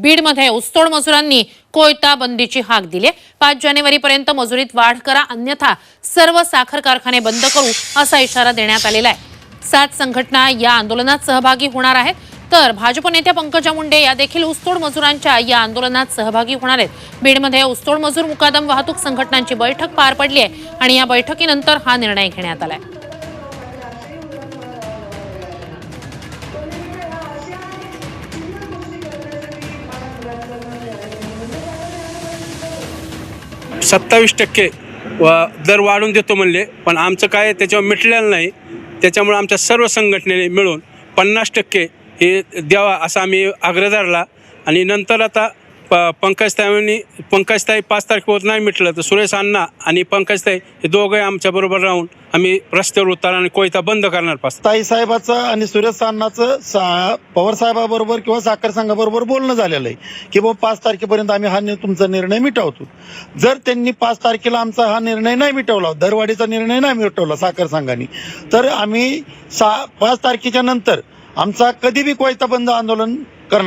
बीडमध्ये ऊसतोड मजुरांनी कोयता बंदीची हाक दिली पाच जानेवारीपर्यंत मजुरीत वाढ करा अन्यथा सर्व साखर कारखाने बंद करू असा इशारा देण्यात आलेला आहे. सात संघटना या आंदोलनात सहभागी होणार आहेत. तर भाजप नेत्या पंकजा मुंडे या देखील ऊसतोड मजुरांच्या या आंदोलनात सहभागी होणार आहेत. बीडमध्ये ऊसतोड मजूर मुकादम वाहतूक संघटनांची बैठक पार पडली आहे आणि या बैठकीनंतर हा निर्णय घेण्यात आलाय सत्तावीस टक्के व दर वाढवून देतो म्हणले पण आमचं काय त्याच्यावर मिटलेलं नाही. त्याच्यामुळे आमच्या सर्व संघटनेने मिळून पन्नास टक्के हे द्यावा असा आम्ही आग्रह धरला. आणि नंतर आता प पंकजताईंनी पंकजताई पाच तारखेवर नाही मिटलं तर सुरेश अण्णा आणि पंकजताई हे दोघंही आमच्याबरोबर राहून आम्ही रस्त्यावर उतार आणि कोयता बंद करणार पाच ताई साहेबाचं आणि सुरेश अण्णाचं सा पवार साहेबाबरोबर किंवा साखर संघाबरोबर बोलणं झालेलं आहे की बाबा पाच तारखेपर्यंत आम्ही हा तुमचा निर्णय मिटवतो. जर त्यांनी पाच तारखेला आमचा हा निर्णय नाही मिटवला दरवाढीचा निर्णय नाही मिटवला साखर संघाने तर आम्ही सा पाच तारखेच्या नंतर आमचा कधी बी कोयता बंद आंदोलन करणार